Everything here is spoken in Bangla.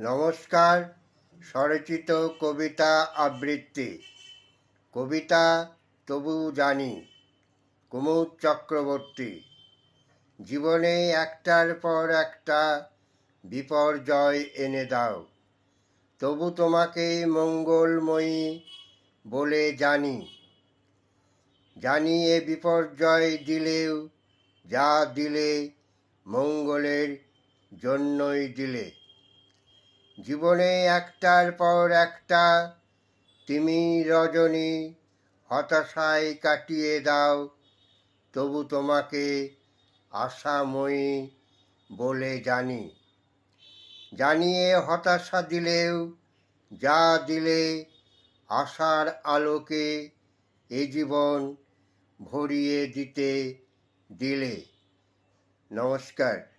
নমস্কার, স্বরচিত কবিতা আবৃত্তি। কবিতা তবু জানি, কুমুদ চক্রবর্তী। জীবনে একটার পর একটা বিপর্যয় এনে দাও। তবু তোমাকে মঙ্গলময়ী বলে জানি। জানি এ বিপর্যয় দিলেও, যা দিলে মঙ্গলের জন্যই দিলে। জীবনে একটার পর একটা তিমি রজনী হতাশায় কাটিয়ে দাও, তবু তোমাকে আশাময়ী বলে জানি। জানিয়ে হতাশা দিলেও, যা দিলে আশার আলোকে এ জীবন ভরিয়ে দিতে দিলে। নমস্কার।